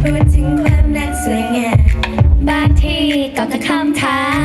พูดถึงความรักสวยงามบางทีก็จะคำท้า